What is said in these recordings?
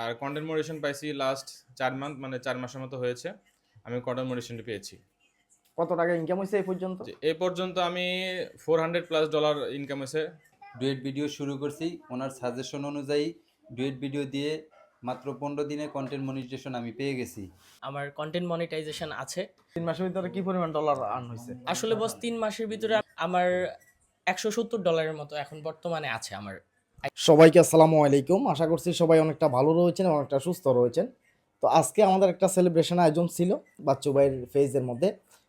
আর content মডিশন পাইছি last চার month মানে চার মাসের মতো হয়েছে। আমি কন্টেন্ট মডিশনটা পেয়েছি। কত টাকা ইনকাম হয়েছে এই পর্যন্ত? যে এ পর্যন্ত আমি four hundred plus dollar income হয়েছে। ডুয়েট ভিডিও শুরু করছি। ওনার সাজেশন অনুযায়ী ডুয়েট ভিডিও দিয়ে মাত্র পনেরো দিনে কন্টেন্ট মনিটাইজেশন আমি পেয়ে গেছি। আমার কন্টেন্ট মনিটাইজেশন আছে। তিন মাসের ভিতরে কি পরিমাণ ডলার আর্ন হয়েছে? আসলে বস তিন মাসের ভিতরে আমার একশো সত্তর ডলারের মতো এখন বর্তমানে আছে আমার সবাইকে আসসালামু আলাইকুম। আশা করছি সবাই অনেকটা ভালো রয়েছেন অনেকটা সুস্থ রয়েছেন। তো আজকে আমাদের একটা সেলিব্রেশন আয়োজন ছিল বাচ্চু ভাইয়ের ফেজের মধ্যে।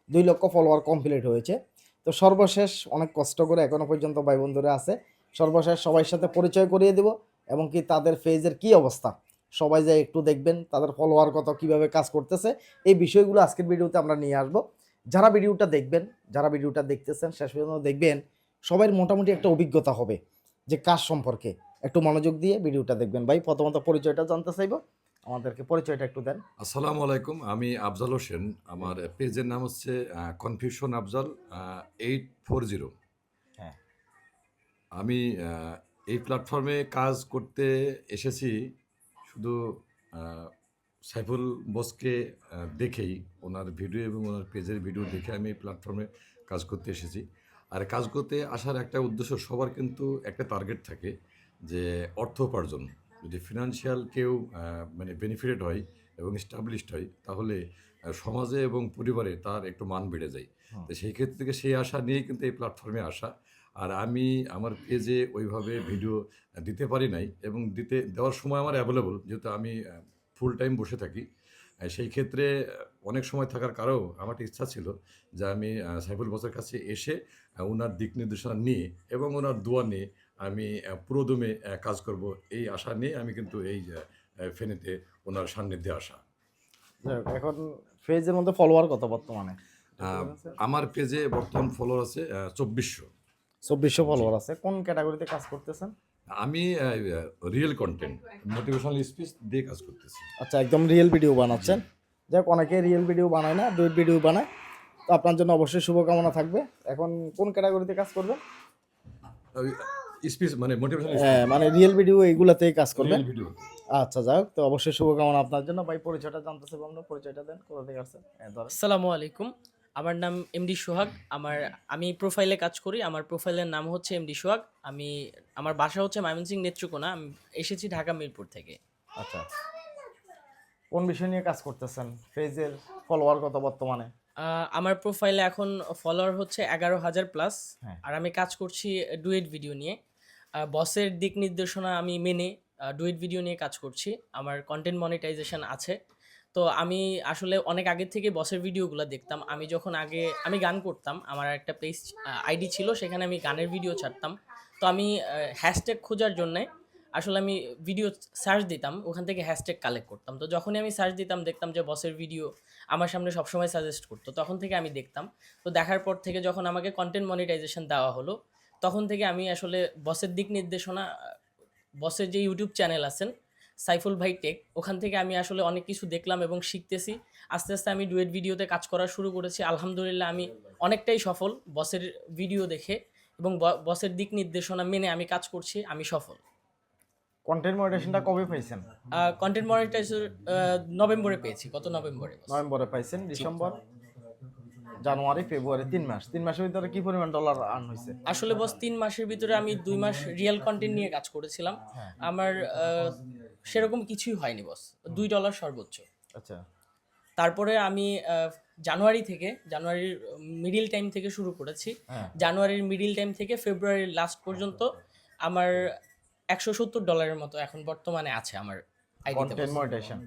দুই লক্ষ ফলোয়ার কমপ্লিট হয়েছে। তো সর্বশেষ অনেক কষ্ট করে এখনও পর্যন্ত ভাই বন্ধুরা আছে। সর্বশেষ সবার সাথে পরিচয় করিয়ে দেব এবং কি তাদের ফেজের কি অবস্থা? সবাই যায় একটু দেখবেন তাদের ফলোয়ার কত কীভাবে কাজ করতেছে। এই বিষয়গুলো আজকের ভিডিওতে আমরা নিয়ে আসব। যারা ভিডিওটা দেখবেন, যারা ভিডিওটা দেখতেছেন, শেষ পর্যন্ত দেখবেন সবার মোটামুটি একটা অভিজ্ঞতা হবে। যে কাজ সম্পর্কে একটু মনোযোগ দিয়ে ভিডিওটা দেখবেন। ভাই প্রথমত পরিচয়টা জানতে চাইব। আমাদেরকে পরিচয়টা একটু দেন। আসসালামু আলাইকুম আমি আফজাল হোসেন। আমার পেজের নাম হচ্ছে confusion Afzal eight four zero হ্যাঁ। আমি এই প্ল্যাটফর্মে কাজ করতে এসেছি শুধু সাইফুল বোসকে দেখেই ওনার ভিডিও এবং ওনার পেজের ভিডিও দেখে আমি এই প্ল্যাটফর্মে কাজ করতে এসেছি। আর কাজ করতে আসার একটা উদ্দেশ্য সবার কিন্তু একটা টার্গেট থাকে যে অর্থ উপার্জন। যদি ফিনান্সিয়াল কেউ মানে বেনিফিটেড হয় এবং স্টাবলিশড হয় তাহলে সমাজে এবং পরিবারে তার একটু মান বেড়ে যায়। তো সেই ক্ষেত্র থেকে সেই আশা নিয়েই কিন্তু এই প্ল্যাটফর্মে আসা। আর আমি আমার পেজে ওইভাবে ভিডিও দিতে পারি নাই এবং দিতে দেওয়ার সময় আমার অ্যাভেলেবল যেহেতু আমি ফুল টাইম বসে থাকি। সেই ক্ষেত্রে অনেক সময় থাকার কারণেও আমার একটা ইচ্ছা ছিল যে আমি সাইফুল বসের কাছে এসে ওনার দিক নির্দেশনা নিয়ে এবং ওনার দোয়া নিয়ে আমি পুরোদমে কাজ করব। এই আশা নিয়ে আমি কিন্তু এই ফেনীতে ওনার সান্নিধ্যে আসা। এখন ফেজের মধ্যে ফলোয়ার কত বর্তমানে? আমার পেজে বর্তমান ফলোয়ার আছে চব্বিশশো। চব্বিশশো ফলোয়ার আছে। কোন ক্যাটাগরিতে কাজ করতেছেন? আমি রিয়েল কন্টেন্ট মোটিভেশনাল স্পিচ দিয়ে কাজ করতেছি। আচ্ছা একদম রিয়েল ভিডিও বানাচ্ছেন। যাই হোক অনেকে রিয়েল ভিডিও বানায় না ডুইট ভিডিও বানায়। তো আপনার জন্য অবশ্যই শুভকামনা থাকবে। এখন কোন ক্যাটাগরিতে কাজ করবেন? স্পিচ মানে মোটিভেশনাল হ্যাঁ, মানে রিয়েল ভিডিও এইগুলাতেই কাজ করবেন। ভিডিও আচ্ছা যাক তো অবশ্যই শুভকামনা আপনার জন্য। ভাই পরিচয়টা জানতে চাইব আমরা পরিচয়টা দেন কোথা থেকে আসছেন? হ্যাঁ আসসালামু আলাইকুম। আমার নাম এমডি সোহাগ। আমার আমি প্রোফাইলে কাজ করি। আমার প্রোফাইলের নাম হচ্ছে এমডি সোহাগ। আমি আমার বাসা হচ্ছে ময়মনসিংহ নেত্রকোনা। আমি এসেছি ঢাকা মিরপুর থেকে। আচ্ছা কোন বিষয় নিয়ে কাজ করতেছেন? ফেজের ফলোয়ার কত বর্তমানে? আমার প্রোফাইলে এখন ফলোয়ার হচ্ছে এগারো হাজার প্লাস হ্যাঁ। আর আমি কাজ করছি ডুয়েট ভিডিও নিয়ে। বসের দিক নির্দেশনা আমি মেনে ডুয়েট ভিডিও নিয়ে কাজ করছি। আমার কন্টেন্ট মনিটাইজেশন আছে। তো আমি আসলে অনেক আগে থেকে বসের ভিডিওগুলো দেখতাম। আমি যখন আগে, আমি গান করতাম, আমার একটা পেজ আইডি ছিল, সেখানে আমি গানের ভিডিও ছাড়তাম। তো আমি হ্যাশট্যাগ খোঁজার জন্যে আসলে আমি ভিডিও সার্চ দিতাম, ওখান থেকে হ্যাশট্যাগ কালেক্ট করতাম। তো যখনই আমি সার্চ দিতাম, দেখতাম যে বসের ভিডিও আমার সামনে সবসময় সাজেস্ট করতো, তখন থেকে আমি দেখতাম। তো দেখার পর থেকে যখন আমাকে কন্টেন্ট মনিটাইজেশন দেওয়া হলো, তখন থেকে আমি আসলে বসের দিক নির্দেশনা বসের যে ইউটিউব চ্যানেল আছেন সাইফুল ভাই টেক। ওখান থেকে আমি আসলে অনেক কিছু দেখলাম এবং শিখতেছি। আস্তে আস্তে আমি ডুয়েট ভিডিওতে কাজ করা শুরু করেছি। আলহামদুলিল্লাহ আমি অনেকটাই সফল বসের ভিডিও দেখে এবং বসের দিক নির্দেশনা মেনে আমি কাজ করছি আমি সফল। কন্টেন্ট মনিটেশনটা কবে পাইছেন কন্টেন্ট মনিটাইজার নভেম্বরে পেয়েছি গত নভেম্বরে নভেম্বরে পাইছেন ডিসেম্বর জানুয়ারি ফেব্রুয়ারি তিন মাস। তিন মাসের ভিতরে কি পরিমাণ ডলার আর্ন হয়েছে আসলে বস তিন মাসের ভিতরে আমি দুই মাস রিয়েল কন্টেন্ট নিয়ে কাজ করেছিলাম। হ্যাঁ। আমার সেরকম কিছুই হয়নি বস দুই ডলার সর্বোচ্চ। আচ্ছা। তারপরে আমি জানুয়ারি থেকে জানুয়ারির মিডিল টাইম থেকে শুরু করেছি। হ্যাঁ। জানুয়ারির মিডিল টাইম থেকে ফেব্রুয়ারির লাস্ট পর্যন্ত আমার একশো সত্তর ডলারের মতো এখন বর্তমানে আছে আমার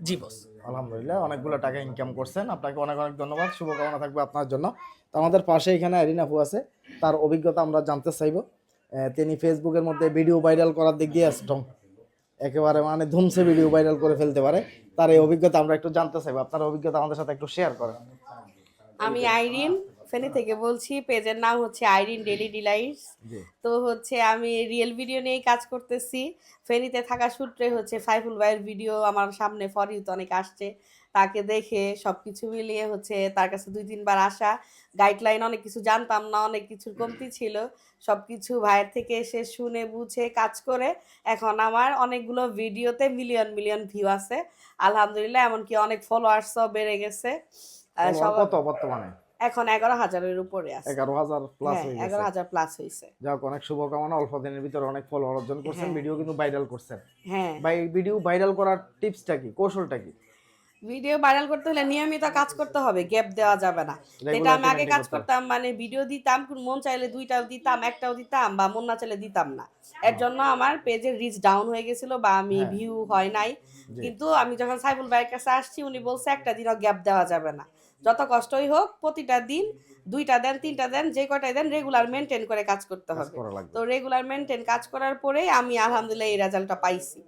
জি বস আলহামদুলিল্লাহ অনেকগুলো টাকা ইনকাম করছেন। আপনাকে অনেক অনেক ধন্যবাদ। শুভকামনা থাকবে আপনার জন্য। তো আমাদের পাশে এখানে আইরিন আপু আছে। তার অভিজ্ঞতা আমরা জানতে চাইব। তিনি ফেসবুকের মধ্যে ভিডিও ভাইরাল করার দিক দিয়ে স্ট্রং একেবারে মানে ধুমসে ভিডিও ভাইরাল করে ফেলতে পারে। তার এই অভিজ্ঞতা আমরা একটু জানতে চাইব। আপনার অভিজ্ঞতা আমাদের সাথে একটু শেয়ার করেন। আমি আইরিন ফেনি থেকে বলছি পেজের নাম হচ্ছে আইরিন ডেলি ডিলাইটস। তো হচ্ছে আমি রিয়েল ভিডিও নিয়েই কাজ করতেছি। ফেনিতে থাকা সূত্রে হচ্ছে সাইফুল ভাইয়ের ভিডিও আমার সামনে ফর ইউতে অনেক আসছে। তাকে দেখে সব কিছু মিলিয়ে হচ্ছে তার কাছে দুই তিনবার আসা। গাইডলাইন অনেক কিছু জানতাম না অনেক কিছুর কমতি ছিল। সব কিছু ভাইয়ের থেকে এসে শুনে বুঝে কাজ করে এখন আমার অনেকগুলো ভিডিওতে মিলিয়ন মিলিয়ন ভিউ আছে। আলহামদুলিল্লাহ এমনকি অনেক ফলোয়ার্সও বেড়ে গেছে। কত বর্তমানে? এখন এগারো হাজারের উপরে আছে। এগারো হাজার প্লাস হ্যাঁ হয়ে এগারো হাজার প্লাস হয়েছে যাক অনেক শুভকামনা। অল্প দিনের ভিতরে অনেক ফলোয়ার অর্জন করছেন। হ্যাঁ। ভিডিও কিন্তু ভাইরাল করছেন। হ্যাঁ। ভাই ভিডিও ভাইরাল করার টিপসটা কি? কৌশলটা কি? ভিডিও ভাইরাল করতে হলে নিয়মিত কাজ করতে হবে গ্যাপ দেওয়া যাবে না। যেটা আমি আগে কাজ করতাম মানে ভিডিও দিতাম কোন মন চাইলে দুইটাও দিতাম একটাও দিতাম বা মন না চাইলে দিতাম না। এর জন্য আমার পেজের রিচ ডাউন হয়ে গেছিল বা আমি হ্যাঁ। ভিউ হয় নাই। কিন্তু আমি যখন সাইফুল ভাইয়ের কাছে আসছি উনি বলছে একটা দিনও গ্যাপ দেওয়া যাবে না। যত কষ্টই হোক প্রতিটা দিন দুইটা দেন তিনটা দেন যে কটাই দেন রেগুলার মেনটেন করে কাজ করতে হবে। তো রেগুলার মেনটেন কাজ করার পরেই আমি আলহামদুলিল্লাহ এই রেজাল্টটা পাইছি।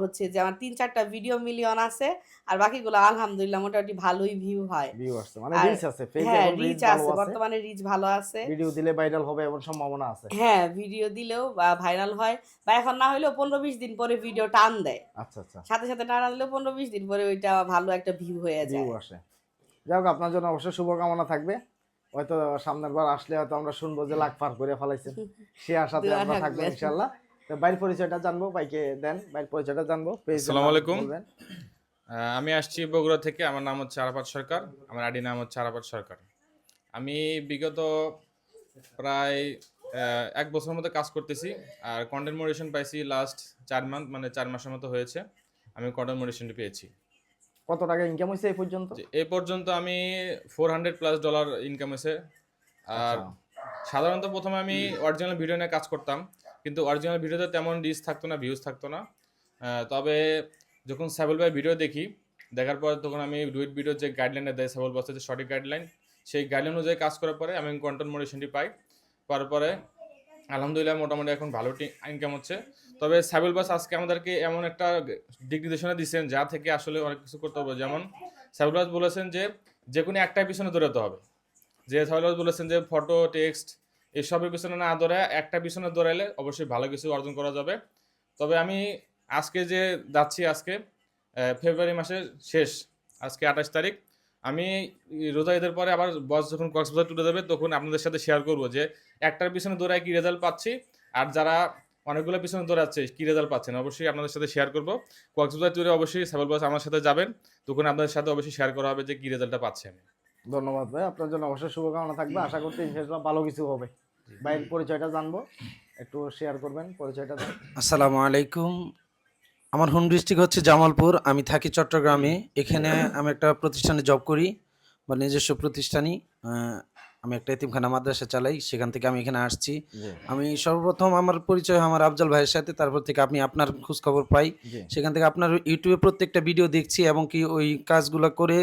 হচ্ছে যে আমার তিন চারটা ভিডিও মিলিয়ন আছে আর বাকিগুলো আলহামদুলিল্লাহ মোটামুটি ভালোই ভিউ হয়। ভিউ আসছে মানে রিচ আছে পেজে হ্যাঁ রিচ আছে বর্তমানে রিচ ভালো আছে। ভিডিও দিলে ভাইরাল হবে এমন সম্ভাবনা আছে। হ্যাঁ ভিডিও দিলেও বা ভাইরাল হয় বা এখন না হলেও পনেরো বিশ দিন পরে ভিডিও টান দেয়। আচ্ছা আচ্ছা। সাথে সাথে টান দিলেও পনেরো বিশ দিন পরে ওইটা ভালো একটা ভিউ হয়ে যায়। ভিউ আসে। যাই হোক আপনার জন্য অবশ্যই শুভকামনা থাকবে। হয়তো সামনের বার আসলে হয়তো আমরা শুনব যে লাখ পার করে ফেলাইছেন। সে আশাতে আমরা থাকব। ইনশাল্লাহ। তো বাইরের পরিচয়টা জানব বাইকে দেন বাইরের পরিচয়টা জানব আসসালামু আলাইকুম। আমি আসছি বগুড়া থেকে আমার নাম হচ্ছে আরাফাত সরকার আমার আইডি নাম হচ্ছে আরাফাত সরকার আমি বিগত প্রায় এক বছরের মতো কাজ করতেছি আর কন্টেন্ট মোডেশন পাইছি লাস্ট চার মান্থ মানে চার মাসের মতো হয়েছে আমি কন্টেন্ট মোডেশনটি পেয়েছি কত টাকা ইনকাম হয়েছে এই পর্যন্ত এই পর্যন্ত আমি four hundred plus dollar income হয়েছে আর আচ্ছা। সাধারণত প্রথমে আমি অরিজিনাল ভিডিও নিয়ে কাজ করতাম কিন্তু অরিজিনাল ভিডিওতে তেমন রিচ থাকতো না ভিউজ থাকতো না। তবে যখন সাইবল ভাই ভিডিও দেখি, দেখার পর তখন আমি ডুইট ভিডিওর যে গাইডলাইনটা দেয়, সাইবল বসের যে সঠিক গাইডলাইন সেই গাইডলাইন অনুযায়ী কাজ করার পরে আমি কন্টেন্ট মোডেশনটি পাই। পাওয়ার পরে আলহামদুলিল্লাহ মোটামুটি এখন ভালো ইনকাম হচ্ছে। তবে সাইবল বাস আজকে আমাদেরকে এমন একটা দিক নির্দেশনা দিচ্ছেন যা থেকে আসলে অনেক কিছু করতে হবে। যেমন সাইবল বাস বলেছেন যে যে কোনো একটাই পিছনে দৌড়াতে হবে। যে সাইবল বাস বলেছেন যে ফটো টেক্সট এসবের পিছনে না দৌড়ায়, একটা পিছনে দৌড়াইলে অবশ্যই ভালো কিছু অর্জন করা যাবে। তবে আমি আজকে যে যাচ্ছি আজকে ফেব্রুয়ারি মাসের শেষ, আজকে আঠাশ তারিখ, আমি রোজা ঈদের পরে আবার বস যখন কক্সবাজার টুটে যাবে, তখন আপনাদের সাথে শেয়ার করব যে একটার পিছনে দৌড়ায় কি রেজাল্ট পাচ্ছি, আর যারা অনেকগুলো পিছনে দৌড়াচ্ছে, কি রেজাল্ট পাচ্ছেন, অবশ্যই আপনাদের সাথে শেয়ার করব। কক্সবাজার ট্যুরে অবশ্যই সাইবল বাস আমার সাথে যাবেন, তখন আপনাদের সাথে অবশ্যই শেয়ার করা হবে যে কি রেজাল্টটা পাচ্ছি আমি ধন্যবাদ ভাই, আপনার জন্য অবশ্যই শুভকামনা থাকবে, আশা ইনশাল্লাহ ভালো কিছু হবে। ভাইয়ের পরিচয়টা জানব। একটু শেয়ার করবেন পরিচয়টা আসসালামু আলাইকুম। আমার হোম ডিস্ট্রিক্ট হচ্ছে জামালপুর। আমি থাকি চট্টগ্রামে। এখানে আমি একটা প্রতিষ্ঠানে জব করি বা নিজস্ব প্রতিষ্ঠানই আমি একটা এতিমখানা মাদ্রাসা চালাই। সেখান থেকে আমি এখানে আসছি। আমি সর্বপ্রথম আমার পরিচয় আমার আফজাল ভাইয়ের সাথে। তারপর থেকে আপনি আপনার খোঁজ খবর পাই সেখান থেকে আপনার ইউটিউবে প্রত্যেকটা ভিডিও দেখছি এবং কি ওই কাজগুলো করে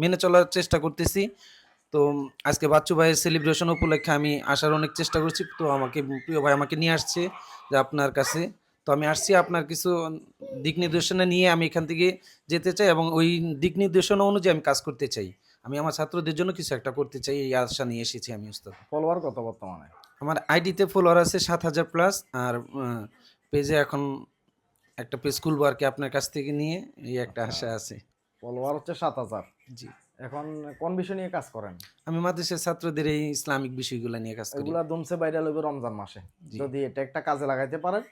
মেনে চলার চেষ্টা করতেছি। তো আজকে বাচ্চু ভাইয়ের সেলিব্রেশন উপলক্ষে আমি আসার অনেক চেষ্টা করছি। তো আমাকে প্রিয় ভাই আমাকে নিয়ে আসছে যে আপনার কাছে। তো আমি আসছি আপনার কিছু দিক নির্দেশনা নিয়ে আমি এখান থেকে যেতে চাই এবং ওই দিক নির্দেশনা অনুযায়ী আমি কাজ করতে চাই। আমি আমার ছাত্রদের জন্য কিছু একটা করতে চাই এই আশা নিয়ে এসেছি আমি উস্তাদ ফলোয়ার কত বর্তমানে? আমার আইডিতে ফলোয়ার আছে সাত হাজার প্লাস আর পেজে এখন একটা পেজ খুলবো আর কি আপনার কাছ থেকে নিয়ে এই একটা আশা আছে। ফলোয়ার হচ্ছে সাত হাজার। জি। এখন কোন বিষয় নিয়ে কাজ করেন? আমি মাদ্রাসার ছাত্রদের এই ইসলামিক বিষয়গুলো নিয়ে কাজ করি। এগুলা দুমসে বাইরে লইবে রমজান মাসে। যদি এটা একটা কাজে লাগাইতে পারেন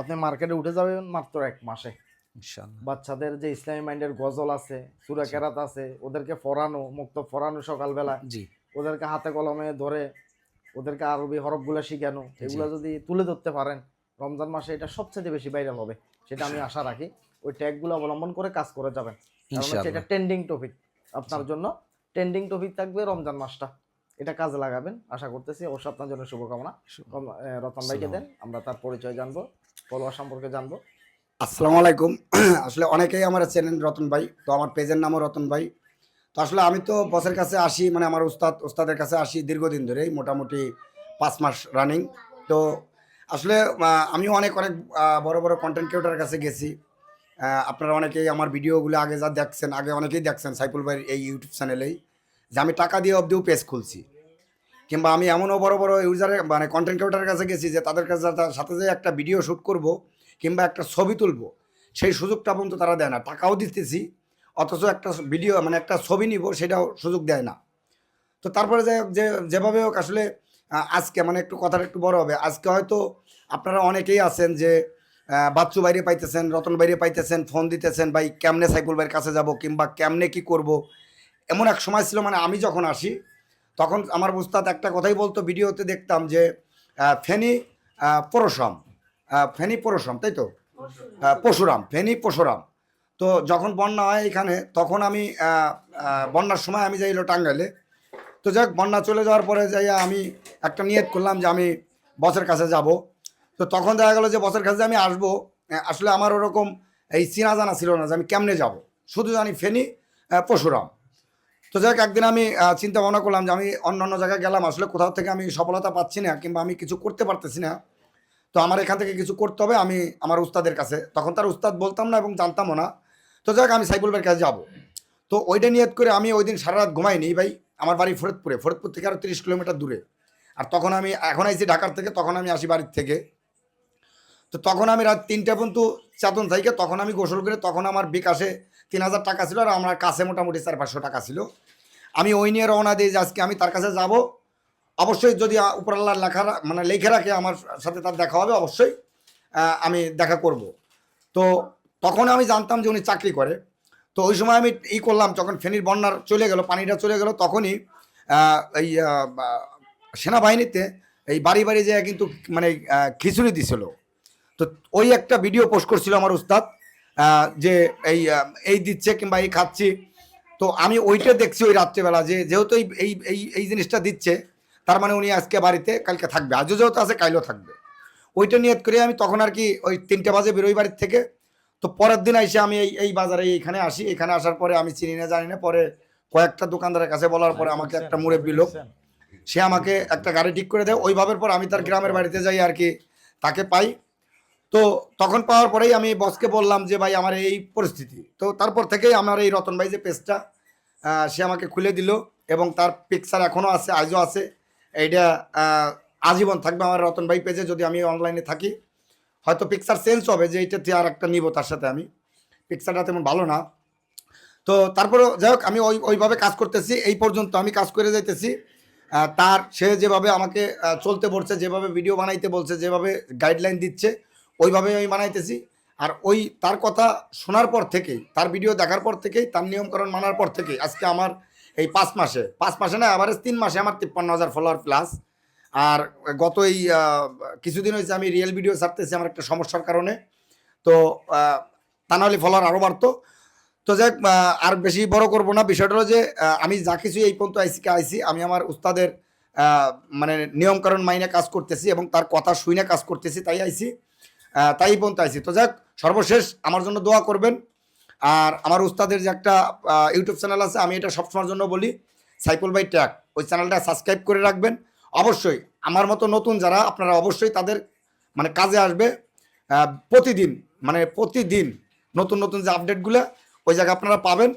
আপনি মার্কেটে উঠে যাবেন মাত্র এক মাসে। ইনশাআল্লাহ। বাচ্চাদের যে ইসলামী মাইন্ডের গজল আছে সুরা কেরাত আছে ওদেরকে পড়ানো মুক্ত পড়ানো সকালবেলা। জি। ওদেরকে হাতে কলমে ধরে ওদেরকে আরবি হরফগুলো শিখানো এগুলো যদি তুলে ধরতে পারেন রমজান মাসে এটা সবচেয়ে বেশি ভাইরাল হবে। সেটা আমি আশা রাখি ওই ট্যাগগুলো অবলম্বন করে কাজ করে যাবেন। কারণ এটা ট্রেন্ডিং টপিক আপনার জন্য ট্রেন্ডিং টপিক থাকবে রমজান মাসটা। এটা কাজে লাগাবেন আশা করতেছি। অবশ্যই আপনার জন্য শুভকামনা। রতন ভাইকে দেন আমরা তার পরিচয় জানব ফলোয়ার সম্পর্কে জানব। আসসালামু আলাইকুম। আসলে অনেকেই আমার চেনেন রতন ভাই তো আমার পেজের নামও রতন ভাই। তো আসলে আমি তো বসের কাছে আসি মানে আমার উস্তাদ উস্তাদের কাছে আসি দীর্ঘদিন ধরেই মোটামুটি পাঁচ মাস রানিং তো আসলে আমি অনেক অনেক বড় বড় কন্টেন্ট ক্রিয়েটার কাছে গেছি। আপনারা অনেকেই আমার ভিডিওগুলো আগে যা দেখছেন, আগে অনেকেই দেখছেন সাইফুল ভাইয়ের এই ইউটিউব চ্যানেলেই যে আমি টাকা দিয়ে অবধিও পেজ খুলছি। কিংবা আমি এমনও বড় বড় ইউজারের মানে কন্টেন্ট ক্রিয়েটারের কাছে গেছি যে তাদের কাছে সাথে যে একটা ভিডিও শ্যুট করব কিংবা একটা ছবি তুলব, সেই সুযোগটা পর্যন্ত তারা দেয় না। টাকাও দিতেছি, অথচ একটা ভিডিও মানে একটা ছবি নিব, সেটাও সুযোগ দেয় না। তো তারপরে যাই হোক, যে, যেভাবে হোক আসলে আজকে মানে একটু কথাটা একটু বড় হবে। আজকে হয়তো আপনারা অনেকেই আছেন যে বাচ্চু বাইরে পাইতেছেন রতন বাইরে পাইতেছেন ফোন দিতেছেন ভাই কেমনে সাইকুল ভাইয়ের কাছে যাব? কিংবা কেমনে কি করব? এমন এক সময় ছিল মানে আমি যখন আসি তখন আমার উস্তাদ একটা কথাই বলতো ভিডিওতে দেখতাম যে ফেনী আহ, ফেনী পরশুরাম তাই তো? আহ, পরশুরাম ফেনী পরশুরাম। তো যখন বন্যা হয় এখানে তখন আমি বন্যার সময় আমি যাইলো টাঙ্গাইলে। তো যাক বন্যা চলে যাওয়ার পরে যাই আমি একটা নিয়ত করলাম যে আমি বসের কাছে যাব। তো তখন দেখা গেলো যে বসের কাছে আমি আসব আসলে আমার ওরকম এই চিনা জানা ছিল না যে আমি কেমনে যাব। শুধু জানি ফেনি পরশুরাম। তো যাক একদিন আমি চিন্তা ভাবনা করলাম যে আমি অন্য অন্য জায়গায় গেলাম, আসলে কোথাও থেকে আমি সফলতা পাচ্ছি না কিংবা আমি কিছু করতে পারতেছি না। তো আমার এখান থেকে কিছু করতে হবে, আমি আমার উস্তাদের কাছে। তখন তার উস্তাদ বলতাম না এবং জানতামও না। তো যাক আমি সাইকুল ভাইয়ের কাছে যাব। তো ওইটা নিয়ত করে আমি ওই দিন সারা রাত ঘুমাইনি ভাই, আমার বাড়ি ফরিদপুরে। ফরিদপুর থেকে আরও তিরিশ কিলোমিটার দূরে। আর তখন আমি, এখন আইছি ঢাকার থেকে, তখন আমি আসি বাড়ির থেকে। তো তখন আমি রাত তিনটা পর্যন্ত চেতন থেকে, তখন আমি গোসল করে, তখন আমার বিকাশে তিন হাজার টাকা ছিল আর আমার কাছে মোটামুটি চার পাঁচশো টাকা ছিল। আমি ওই নিয়ে রওনা দিয়ে আজকে আমি তার কাছে যাব। অবশ্যই যদি উপরাল্লার লেখা মানে লেখে রাখে, আমার সাথে তার দেখা হবে, অবশ্যই আমি দেখা করব। তো তখন আমি জানতাম যে উনি চাকরি করে। তো ওই সময় আমি ই করলাম, যখন ফেনীর বন্যার চলে গেল, পানিটা চলে গেল, তখনই এই সেনাবাহিনীতে এই বাড়ি বাড়ি যেয়ে কিন্তু মানে খিচুড়ি দিছিল। তো ওই একটা ভিডিও পোস্ট করছিল আমার উস্তাদ যে এই এই দিচ্ছে কিংবা এই খাচ্ছি। তো আমি ওইটা দেখছি ওই রাত্রেবেলা যে যেহেতু এই এই এই জিনিসটা দিচ্ছে, তার মানে উনি আজকে বাড়িতে কালকে থাকবে। আজও যেহেতু আছে কাইলেও থাকবে। ওইটা নিয়ত করে আমি তখন আর কি ওই তিনটে বাজে বেরোই বাড়ির থেকে। তো পরের দিন এসে আমি এই এই বাজারে এইখানে আসি। এখানে আসার পরে আমি চিনি না, জানি না। পরে কয়েকটা দোকানদারের কাছে বলার পরে আমাকে একটা মুরব্বী লোক, সে আমাকে একটা গাড়ি ঠিক করে দেয়। ওইভাবে পর আমি তার গ্রামের বাড়িতে যাই আর কি, তাকে পাই। তো তখন পাওয়ার পরেই আমি বসকে বললাম যে, ভাই, আমার এই পরিস্থিতি। তো তারপর থেকেই আমার এই রতন ভাই যে পেজটা সে আমাকে খুলে দিল এবং তার পিকচার এখনও আছে, আজও আছে। এইটা আজীবন থাকবে আমার রতন ভাই পেজে যদি আমি অনলাইনে থাকি। হয়তো পিকচার চেঞ্জ হবে যে এইটাতে আর একটা নিব তার সাথে আমি। পিকচারটা তেমন ভালো না। তো তারপরেও যাই হোক, আমি ওই, ওইভাবে কাজ করতেছি। এই পর্যন্ত আমি কাজ করে যাইতেছি। তার সে যেভাবে আমাকে চলতে বলছে, যেভাবে ভিডিও বানাইতে বলছে, যেভাবে গাইডলাইন দিচ্ছে ওইভাবে আমি মানাইতেছি আর ওই তার কথা শোনার পর থেকেই, তার ভিডিও দেখার পর থেকেই, তার নিয়মকরণ মানার পর থেকেই আজকে আমার এই পাঁচ মাসে পাঁচ মাসে না আবার তিন মাসে আমার তিপ্পান্ন হাজার ফলোয়ার প্লাস আর গত এই কিছুদিন হয়েছে আমি রিয়েল ভিডিও ছাড়তেছি আমার একটা সমস্যার কারণে। তো তা নাহলে ফলোয়ার আরও বাড়তো। তো যাই আর বেশি বড় করব না, বিষয়টা হলো যে আমি যা কিছু এই পর্যন্ত আইসিকে আইসি, আমি আমার উস্তাদের মানে নিয়মকানুন মাইনে কাজ করতেছি এবং তার কথা শুনে কাজ করতেছি, তাই আইসি। তাই পর্যন্ত আইসি তো যাক সর্বশেষ আমার জন্য দোয়া করবেন। আর আমার উস্তাদের যে একটা ইউটিউব চ্যানেল আছে আমি এটা সবসময়ের জন্য বলি সাইকুল বাই ট্যাগ। ওই চ্যানেলটা সাবস্ক্রাইব করে রাখবেন। অবশ্যই আমার মতো নতুন যারা আপনারা অবশ্যই তাদের মানে কাজে আসবে। প্রতিদিন মানে প্রতিদিন নতুন নতুন যে আপডেটগুলো ওই জায়গায় আপনারা পাবেন।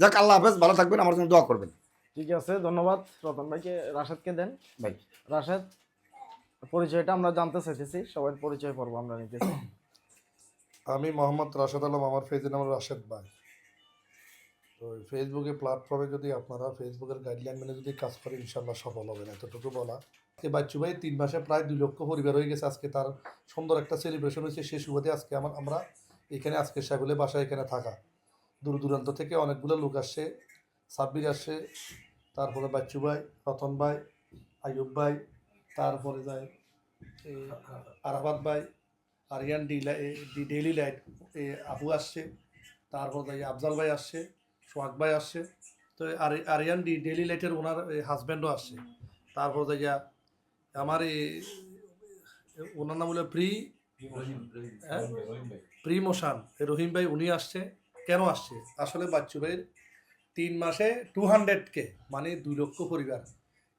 যাক আল্লাহ হাফেজ ভালো থাকবেন আমার জন্য দোয়া করবেন। ঠিক আছে ধন্যবাদ। রতন ভাইকে রাশেদকে দেন। ভাই। রাশেদ পরিচয়টা আমরা জানতে চাইতেছি সবার পরিচয় পর্ব আমরা নিতেছি। আমি মোহাম্মদ রাশেদ আলম, আমার পেজের নাম রাশেদ ভাই। তো ফেসবুকে প্ল্যাটফর্মে যদি আপনারা ফেসবুকের গাইডলাইন মেনে যদি কাজ করেন ইনশাল্লাহ সফল হবেন, এতটুকু বলা। আজকে বাচ্চু ভাই, তিন মাসে প্রায় দুই লক্ষ পরিবার হয়ে গেছে, আজকে তার সুন্দর একটা সেলিব্রেশন হয়েছে, সে সুবাদে আজকে আমার, আমরা এখানে, আজকে সাইবুলে বাসায় এখানে থাকা। দূর দূরান্ত থেকে অনেকগুলো লোক আসছে, সাব্বির আসছে, তারপরে বাচ্চু ভাই, রতন ভাই আয়ুব ভাই, তারপরে যায় আরাফাত ভাই আরিয়ান ডি ডেইলি লাইট এ আপু আসছে তারপর আফজাল ভাই আসছে সোহাগ ভাই আসছে তো আর আরিয়ান ডি ডেইলি লাইটের ওনার হাজব্যান্ডও আসছে। তারপর যাইয়া আমার এই ওনার নাম হলো প্রি হ্যাঁ? প্রি মোশান রহিম ভাই। উনি আসছে কেন আসছে? আসলে বাচ্চু ভাইয়ের তিন মাসে টু হান্ড্রেড কে মানে দুই লক্ষ পরিবার।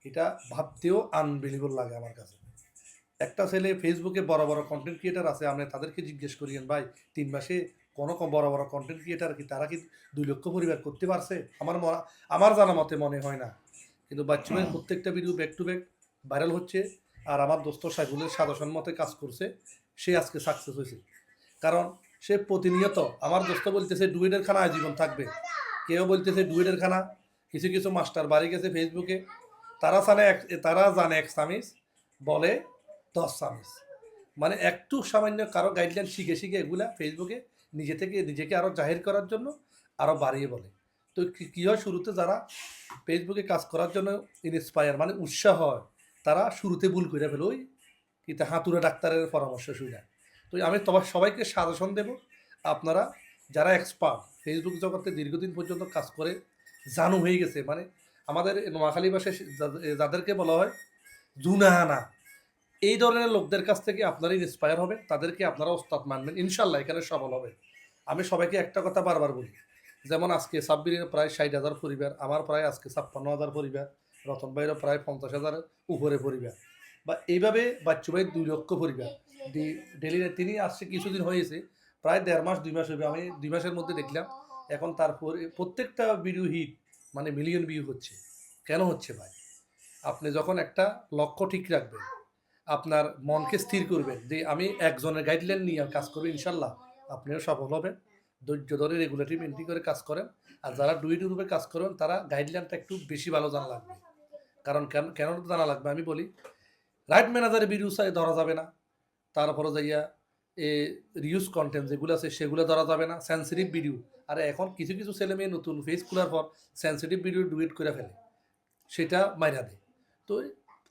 এটা ভাবতেও আনবিলিবল লাগে আমার কাছে। একটা ছেলে ফেসবুকে বড় বড় কন্টেন্ট ক্রিয়েটার আছে, আপনি তাদেরকে জিজ্ঞেস করিয়েন, ভাই, তিন মাসে কোনো বড় বড় কন্টেন্ট ক্রিয়েটার কি তারা কি দুই লক্ষ পরিবার করতে পারছে? আমার আমার জানা মতে মনে হয় না। কিন্তু বাচ্চু প্রত্যেকটা video back to back viral হচ্ছে আর আমার দোস্ত সাইফুলের সাজেশন মতে কাজ করছে, সে আজকে সাকসেস হয়েছে। কারণ সে প্রতিনিয়ত আমার দোস্ত বলতেছে ডুয়েটের খানা আজীবন থাকবে। কেউ বলতেছে ডুয়েটের খানা? কিছু কিছু মাস্টার বাড়ি গেছে ফেসবুকে তারা জানে এক তারা জানে এক সামিস বলে দশ সামিস মানে একটু সামান্য কারও গাইডলাইন শিখে শিখে এগুলা ফেসবুকে নিজে থেকে নিজেকে আরও জাহির করার জন্য আরও বাড়িয়ে বলে। তো কী হয় শুরুতে যারা ফেসবুকে কাজ করার জন্য ইন্সপায়ার মানে উৎসাহ হয়, তারা শুরুতে ভুল করে ফেলে, ওই কিন্তু হাতুড়ে ডাক্তারের পরামর্শ শুনে তো আমি তোমার সবাইকে সাজেশন দেব, আপনারা যারা এক্সপার্ট ফেসবুক জগতে দীর্ঘদিন পর্যন্ত কাজ করে জানু হয়ে গেছে মানে আমাদের নোয়াখালী ভাষায় যাদেরকে বলা হয় জুনাহানা এই ধরনের লোকদের কাছ থেকে আপনারা ইন্সপায়ার হবেন, তাদেরকে আপনারা ওস্তাদ মানবেন। ইনশাল্লাহ এখানে সফল হবে। আমি সবাইকে একটা কথা বারবার বলি, যেমন আজকে সাব্বিরের প্রায় ষাট হাজার পরিবার, আমার প্রায় আজকে ছাপ্পান্ন হাজার পরিবার, রতন ভাইয়েরও প্রায় পঞ্চাশ হাজারের উপরে পরিবার। বা এইভাবে বাচ্চু ভাই দুই লক্ষ পরিবার। ডেলি তিনি আসছে কিছুদিন হয়েছে, প্রায় দেড় মাস, দুই মাস হবে আমি দুই মাসের মধ্যে দেখলাম, এখন তারপরে প্রত্যেকটা ভিডিও হিট মানে মিলিয়ন ভিউ হচ্ছে। কেন হচ্ছে ভাই? আপনি যখন একটা লক্ষ্য ঠিক রাখবেন আপনার মনকে স্থির করবেন যে আমি একজনের গাইডলাইন নিয়ে কাজ করব, ইনশাল্লাহ। আপনিও সফল হবেন। ধৈর্য ধরে রেগুলেটরি মেনটেন করে কাজ করেন। আর যারা ডুইট রূপে কাজ করেন, তারা গাইডলাইনটা একটু বেশি ভালো জানা লাগবে। কারণ কেন কেন জানা লাগবে? আমি বলি রাইট ম্যানেজারের সাই ধরা যাবে না। তারপরে যাইয়া এ রিউজ কন্টেন্ট যেগুলো আছে, সেগুলো ধরা যাবে না। সেন্সিটিভ ভিডিও আর এখন কিছু কিছু ছেলে মেয়ে নতুন ফেস খোলার পর সেন্সিটিভ ভিডিও ডুয়েট করে ফেলে। সেটা মাইরা দেয়। তো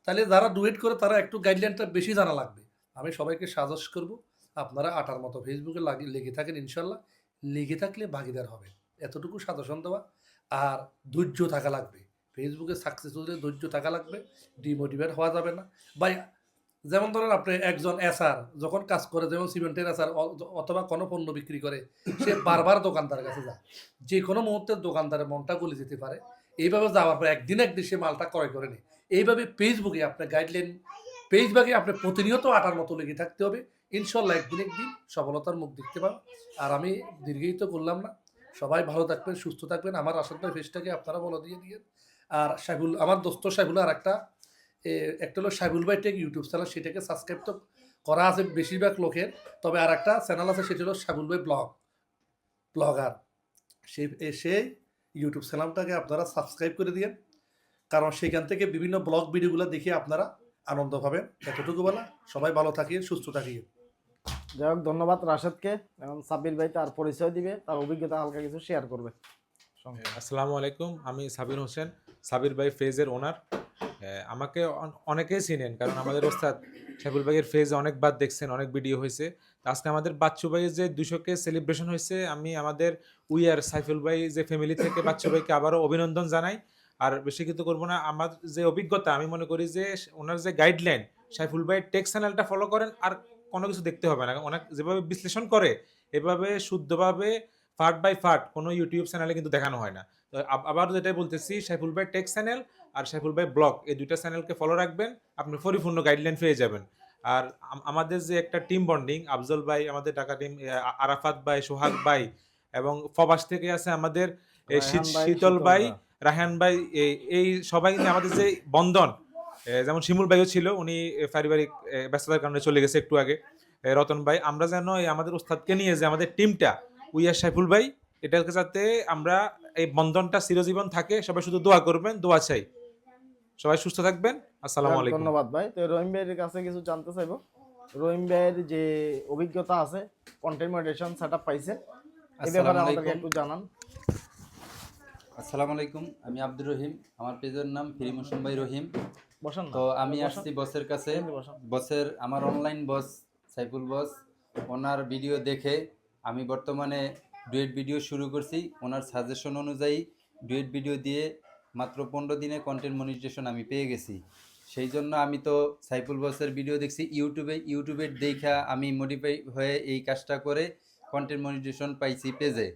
তাহলে যারা ডুয়েট করে তারা একটু গাইডলাইনটা বেশি জানা লাগবে। আমি সবাইকে সাজেস্ট করব, আপনারা আটার মতো ফেসবুকে লাগিয়ে লেগে থাকেন ইনশাল্লাহ। লেগে থাকলে ভাগিদার হবে এতটুকু সাজেশন দেওয়া। আর ধৈর্য থাকা লাগবে। ফেসবুকে সাকসেস হলে ধৈর্য থাকা লাগবে। ডিমোটিভেট হওয়া যাবে না। বা যেমন ধরেন আপনি একজন এসআর যখন কাজ করে, যেমন সিমেন্টের এসআর অথবা কোনো পণ্য বিক্রি করে, সে বারবার দোকানদারের কাছে যায়। যে কোনো মুহূর্তে দোকানদারের মনটা গলে যেতে পারে। এইভাবে যাওয়ার পর একদিন একদিন সে মালটা ক্রয় করে নেয়। এইভাবে ফেসবুকে আপনার গাইডলাইন পেজ বাগে আপনি প্রতিনিয়ত আটার মতো লেগে থাকতে হবে। ইনশাল্লাহ একদিন একদিন সফলতার মুখ দেখতে পাবেন। আর আমি দীর্ঘায়িত করলাম না। সবাই ভালো থাকবেন, সুস্থ থাকবেন। আমার আসাদ ভাই ফেসটাকে আপনারা বলে দিয়ে দিয়ে আর সাইবুল আমার দোস্ত সাইবুল আর একটা একটা হলো সাইবুল ভাই টেক ইউটিউব চ্যানেল সেটাকে সাবস্ক্রাইব তো করা আছে বেশিরভাগ লোকের। তবে আর একটা চ্যানেল আছে, সেটা হলো সাইবুল ভাই ব্লগ ব্লগার সে সেই ইউটিউব চ্যানেলটাকে আপনারা সাবস্ক্রাইব করে দিয়েন। কারণ সেখান থেকে বিভিন্ন ব্লগ ভিডিওগুলো দেখে আপনারা আনন্দ পাবেন। এতটুকু বলা। সবাই ভালো থাকিয়ে সুস্থ থাকিয়ে যাই হোক ধন্যবাদ রাশেদকে। এবং সাব্বির ভাই তার পরিচয় দিবে তার অভিজ্ঞতা হালকা কিছু শেয়ার করবে। সঙ্গে। আসসালামু আলাইকুম আমি সাবির হোসেন সাবির ভাই ফেজের ওনার আমাকে অন- অনেকেই চিনেন কারণ আমাদের ওস্তাদ সাইফুল ভাইয়ের ফেজ অনেকবার দেখছেন অনেক ভিডিও হয়েছে। তো আজকে আমাদের বাচ্চু ভাইয়ের যে দুশো কে সেলিব্রেশন হয়েছে আমি আমাদের উইয়ার সাইফুল ভাই যে ফ্যামিলি থেকে বাচ্চু ভাইকে আবারও অভিনন্দন জানাই। আর বেশি কিছু করব না। আমার যে অভিজ্ঞতা আমি মনে করি যে ওনার যে গাইডলাইন সাইফুল ভাই টেক্স চ্যানেলটা ফলো করেন আর কোনো কিছু দেখতে হবে না। অনেক যেভাবে বিশ্লেষণ করে এভাবে শুদ্ধভাবে ফার্ট বাই ফার্ট কোনো ইউটিউব চ্যানেলে কিন্তু দেখানো হয় না। তো আব- আবার যেটাই বলতেছি সাইফুল ভাই টেক চ্যানেল আর সাইফুল ভাই ব্লগ এই দুইটা চ্যানেলকে ফলো রাখবেন আপনি পরিপূর্ণ গাইডলাইন পেয়ে যাবেন। আর আমাদের যে একটা টিম বন্ডিং আফজল ভাই আমাদের ঢাকা টিম আরাফাত ভাই সোহাগ ভাই এবং ফবাস থেকে আছে আমাদের শীত শীতল শীতল ভাই রাহান ভাই এই- সবাই নিয়ে আমাদের যে বন্ধন যেমন শিমুল ভাইও ছিল উনি পারিবারিক ব্যস্ততার কারণে চলে গেছে একটু আগে। রতন ভাই আমরা যেন এই আমাদের ওস্তাদকে নিয়ে যে আমাদের টিমটা উইয়ার সাইফুল ভাই এটাকে যাতে আমরা এই বন্ধনটা চিরজীবন থাকে সবাই শুধু দোয়া করবেন দোয়া চাই। সবাই সুস্থ থাকবেন আসসালামু আলাইকুম। ধন্যবাদ ভাই। তো রহিম ভাইয়ের কাছে কিছু জানতে চাইব। রহিম ভাইয়ের যে অভিজ্ঞতা আছে কন্টেন্ট মডারেশন সেট আপ পাইছে এই ব্যাপারে আমাদেরকে একটু জানান। আসসালামু আলাইকুম আমি আব্দুর রহিম আমার পেজের নাম ফিরিমোশন ভাই রহিম। তো আমি আসছি বসের কাছে। বসের আমার অনলাইন বস সাইফুল বস ওনার ভিডিও দেখে আমি বর্তমানে ডুয়েট ভিডিও শুরু করছি। ওনার সাজেশন অনুযায়ী ডুয়েট ভিডিও দিয়ে মাত্র পনেরো দিনে কন্টেন্ট মনিটাইজেশন আমি পেয়ে গেছি। সেই জন্য আমি তো সাইফুল বসের ভিডিও দেখছি। ইউটিউবে ইউটিউবের দেখা আমি মডিফাই হয়ে এই কাজটা করে কন্টেন্ট মনিটাইজেশন পাইছি পেজে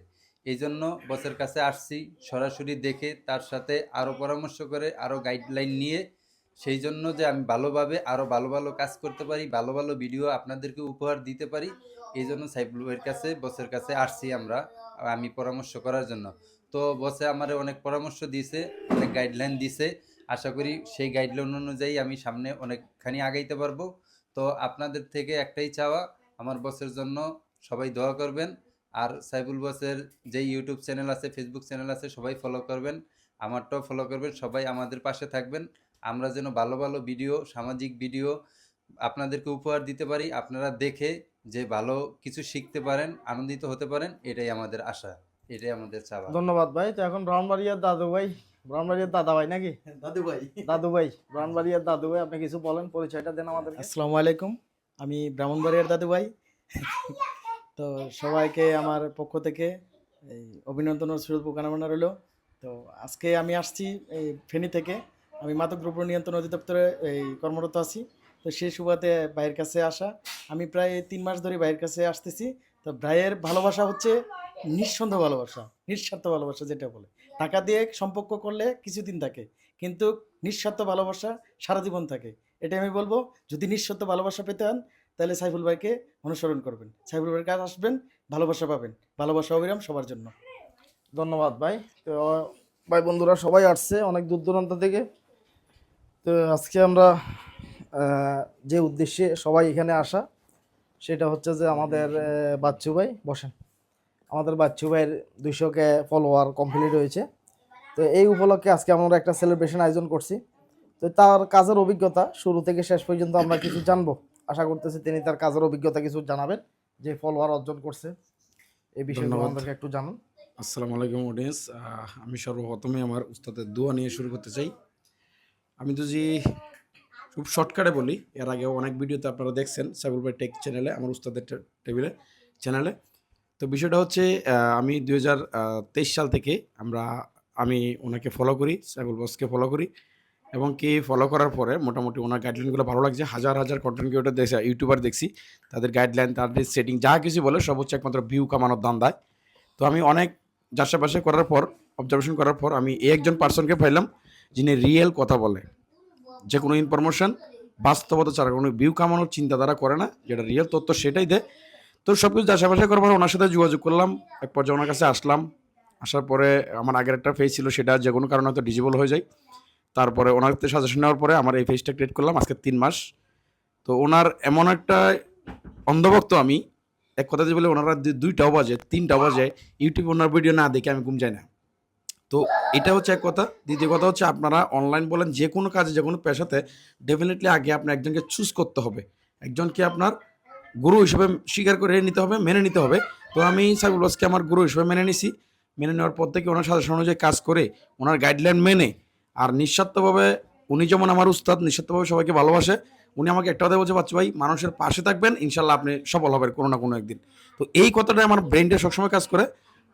এই জন্য বসের কাছে আসছি সরাসরি দেখে তার সাথে আরও পরামর্শ করে আরও গাইডলাইন নিয়ে। সেই জন্য যে আমি ভালোভাবে আরও ভালো ভালো কাজ করতে পারি, ভালো ভালো ভিডিও আপনাদেরকে উপহার দিতে পারি এই জন্য সাইফুল ভাইয়ের কাছে, বসের কাছে আসছি আমরা, আমি পরামর্শ করার জন্য। তো বসে আমার অনেক পরামর্শ দিয়েছে, অনেক গাইডলাইন দিছে। আশা করি সেই গাইডলাইন অনুযায়ী আমি সামনে অনেকখানি আগাইতে পারব। তো আপনাদের থেকে একটাই চাওয়া, আমার বসের জন্য সবাই দোয়া করবেন। আর সাইবুল বসের যে ইউটিউব চ্যানেল আছে ফেসবুক চ্যানেল আছে সবাই ফলো করবেন। আমারটাও ফলো করবেন সবাই আমাদের পাশে থাকবেন। আমরা যেন ভালো ভালো ভিডিও সামাজিক ভিডিও আপনাদেরকে উপহার দিতে পারি। আপনারা দেখে যে ভালো কিছু শিখতে পারেন আনন্দিত হতে পারেন এটাই আমাদের আশা এটাই আমাদের চাওয়া। ধন্যবাদ ভাই। তো এখন ব্রাহ্মণবাড়িয়ার দাদু ভাই ব্রাহ্মণবাড়িয়ার দাদা ভাই নাকি? দাদু ভাই। দাদু ভাই ব্রাহ্মণবাড়িয়ার দাদু ভাই আপনি কিছু বলেন পরিচয়টা দেন আমাদের আসসালামু আলাইকুম আমি ব্রাহ্মণবাড়িয়ার দাদু ভাই। তো সবাইকে আমার পক্ষ থেকে এই অভিনন্দন ও শুভকামনা রইল। তো আজকে আমি আসছি এই ফেনী থেকে। আমি মাদক দ্রব্য নিয়ন্ত্রণ অধিদপ্তরে এই কর্মরত আছি। তো সেই সুবাদে ভাইয়ের কাছে আসা। আমি প্রায় তিন মাস ধরে ভাইয়ের কাছে আসতেছি। তো ভাইয়ের ভালোবাসা হচ্ছে নিঃসন্দেহ ভালোবাসা, নিঃস্বার্থ ভালোবাসা যেটা বলে। টাকা দিয়ে সম্পর্ক করলে কিছুদিন থাকে, কিন্তু নিঃস্বার্থ ভালোবাসা সারা জীবন থাকে। এটা আমি বলব। যদি নিঃস্বার্থ ভালোবাসা পেতে হন তাহলে সাইফুল ভাইকে অনুসরণ করবেন। সাইফুল ভাইয়ের কাছে আসবেন, ভালোবাসা পাবেন। ভালোবাসা অবিরাম সবার জন্য। ধন্যবাদ ভাই। তো, ভাই বন্ধুরা, সবাই আসছে অনেক দূর দূরান্ত থেকে। তো আজকে আমরা যে উদ্দেশ্যে সবাই এখানে আসা, সেটা হচ্ছে যে আমাদের বাচ্চু ভাই, বসেন। আমাদের বাচ্চু ভাইয়ের দুইশোকে ফলোয়ার কমপ্লিট হয়েছে। তো এই উপলক্ষে আজকে আমরা একটা সেলিব্রেশন আয়োজন করছি। তো তার কাজের অভিজ্ঞতা শুরু থেকে শেষ পর্যন্ত আমরা কিছু জানব। আশা করতেছি তিনি তার কাজের অভিজ্ঞতা কিছু জানাবেন যে ফলোয়ার অর্জন করছে। এই বিষয়গুলো ধন্যবাদ। আমাদেরকে একটু জানান। আসসালামু আলাইকুম অডিয়েন্স আমি সর্বপ্রথমে আমার উস্তাদের দোয়া নিয়ে শুরু করতে চাই। আমি তো যে খুব শর্টকাটে বলি এর আগে অনেক ভিডিওতে আপনারা দেখছেন সাইবুল ভাই টেক চ্যানেলে আমার উস্তাদের টেবিলে চ্যানেলে তো বিষয়টা হচ্ছে আমি দুই হাজার তেইশ সাল থেকে আমরা আমি ওনাকে ফলো করি সাইবুল বসকে ফলো করি। এবং কি ফলো করার পরে মোটামুটি ওনার গাইডলাইনগুলো ভালো লাগছে। হাজার হাজার কন্টেন্ট ক্রিয়েটার দেখছি ইউটিউবার দেখছি, তাদের গাইডলাইন তাদের সেটিং যা কিছু বলে সব হচ্ছে একমাত্র ভিউ কামানোর দান্দায় তো আমি অনেক যাচাবাসা করার পর অবজারভেশন করার পর আমি এই একজন পার্সনকে পাইলাম যিনি রিয়েল কথা বলে। যে কোনো ইনফরমেশন বাস্তবতা ছাড়া, কোনো ভিউ কামানোর চিন্তাধারা করে না, যেটা রিয়েল তথ্য সেটাই দেয়। তো সব কিছু যাচাবাসা করার পর ওনার সাথে যোগাযোগ করলাম, এক পর্যায়ে ওনার কাছে আসলাম। আসার পরে আমার আগের একটা ফেস ছিল, সেটা যে কোনো কারণে হয়তো ডিজেবল হয়ে যায়। তারপরে ওনার সাজেশন নেওয়ার পরে আমার এই ফেজটা ক্রিয়েট করলাম আজকে তিন মাস। তো ওনার এমন একটা অন্ধভক্ত আমি এক কথা যে বলে ওনারা দুইটাও বাজে তিনটাও বাজে। ইউটিউবে ওনার ভিডিও না দেখে আমি ঘুম যাই না। তো এটা হচ্ছে এক কথা। দ্বিতীয় কথা হচ্ছে আপনারা অনলাইন বলেন যে কোনো কাজে যে কোনো পেশাতে ডেফিনেটলি আগে আপনার একজনকে চুজ করতে হবে। একজনকে আপনার গুরু হিসেবে স্বীকার করে নিতে হবে মেনে নিতে হবে। তো আমি সাইবুল আমার গুরু হিসেবে মেনে নিছি। মেনে নেওয়ার পর থেকে ওনার সাজেশন অনুযায়ী কাজ করে ওনার গাইডলাইন মেনে আর নিঃস্বার্থভাবে উনি যেমন আমার উস্তাদ, নিঃস্বার্থভাবে সবাইকে ভালোবাসে, উনি আমাকে একটা কথা বলছে, বাচ্চু ভাই, মানুষের পাশে থাকবেন, ইনশাল্লাহ আপনি সফল হবেন কোনো না কোনো একদিন। তো এই কথাটা আমার ব্রেনটা সবসময় কাজ করে।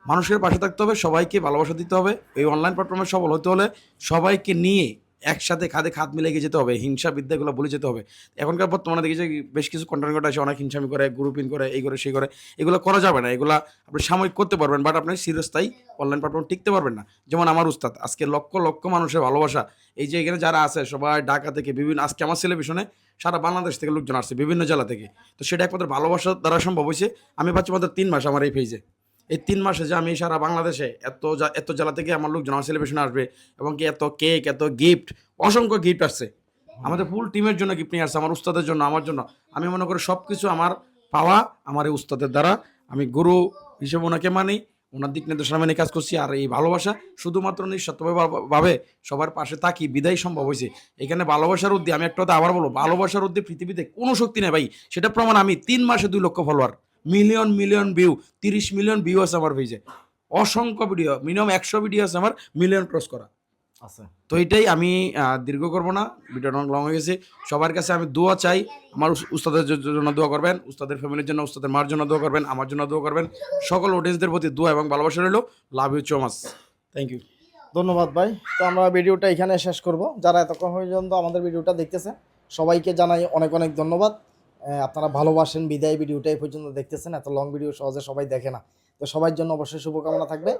মানুষের পাশে থাকতে হবে, সবাইকে ভালোবাসা দিতে হবে। এই অনলাইন প্ল্যাটফর্মে সফল হতে হলে সবাইকে নিয়ে একসাথে খাদে খাত মিলে গিয়ে যেতে হবে, হিংসা বিদ্যাগুলো বলে যেতে হবে। এখনকার বর্তমানে দেখি যে বেশ কিছু কন্টেন্ট ক্রিয়েটার আছে, অনেক হিংসামি করে গ্রুপিং করে, এই করে, সেই করে, এগুলো করা যাবে না, এগুলো আপনি সাময়িক করতে পারবেন বাট আপনি চিরস্থায়ী অনলাইন প্ল্যাটফর্ম টিকতে পারবেন না। যেমন আমার উস্তাদ, আজকে লক্ষ লক্ষ মানুষের ভালোবাসা। এই যে এখানে যারা আছে, সবাই ঢাকা থেকে বিভিন্ন, আজকে আমার টেলিভিশনে সারা বাংলাদেশ থেকে লোকজন আসছে, বিভিন্ন জেলা থেকে। তো সেটা একমাত্র ভালোবাসার দ্বারা সম্ভব হয়েছে। আমি পাচ্ছি মাত্র তিন মাস আমার এই পেজে এই তিন মাসে যে আমি সারা বাংলাদেশে এত এত জেলা থেকে আমার লোকজন, আমার সেলিব্রেশন আসবে এবং কি এত কেক এত গিফট অসংখ্য গিফট আসছে। আমাদের ফুল টিমের জন্য গিফট নিয়ে আসছে, আমার উস্তাদের জন্য, আমার জন্য। আমি মনে করি সব কিছু আমার পাওয়া, আমার এই উস্তাদের দ্বারা। আমি গুরু হিসেবে ওনাকে মানি, ওনার দিক নির্দেশনা মেনে কাজ করছি আর এই ভালোবাসা শুধুমাত্র নিঃস্বার্থভাবে সবার পাশে থাকি, বিদায় সম্ভব হয়েছে। এখানে ভালোবাসার উদ্দে আমি একটা কথা আবার বলব, ভালোবাসার উদ্দে পৃথিবীতে কোনো শক্তি নেই ভাই। সেটা প্রমাণ আমি তিন মাসে দুই লক্ষ ফলোয়ার মিলিয়ন মিলিয়ন ভিউ তিরিশ মিলিয়ন ভিউ আছে আমার পেজে অসংখ্য ভিডিও মিনিমাম একশো ভিডিও আছে আমার মিলিয়ন ক্রস করা। আছে। তো এটাই আমি দীর্ঘ করব না ভিডিওটা অনেক লং হয়ে গেছে। সবার কাছে আমি দোয়া চাই আমার উস্তাদের জন্য দোয়া করবেন উস্তাদের ফ্যামিলির জন্য উস্তাদের মার জন্য দোয়া করবেন আমার জন্য দোয়া করবেন। সকল অডিয়েন্সদের প্রতি দোয়া এবং ভালোবাসা রইল। Love you so much thank you ধন্যবাদ ভাই। তো আমরা ভিডিওটা এখানে শেষ করব। যারা এতক্ষণ পর্যন্ত আমাদের ভিডিওটা দেখতেছে সবাইকে জানাই অনেক অনেক ধন্যবাদ। আপনারা ভালোবাসেন, বিদায় ভিডিওটা এই পর্যন্ত দেখতেছেন, এত লং ভিডিও সহজে সবাই দেখে না। তো সবার জন্য অবশ্যই শুভকামনা থাকবে।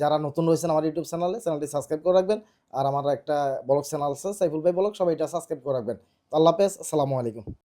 যারা নতুন রয়েছেন আমার ইউটিউব চ্যানেলে, চ্যানেলটি সাবস্ক্রাইব করে রাখবেন। আর আমার একটা ব্লগ চ্যানেল আছে, সাইফুল ভাই ব্লগ, সবাই এটা সাবস্ক্রাইব করে রাখবেন। আল্লাহ হাফেজ, আসসালামু আলাইকুম।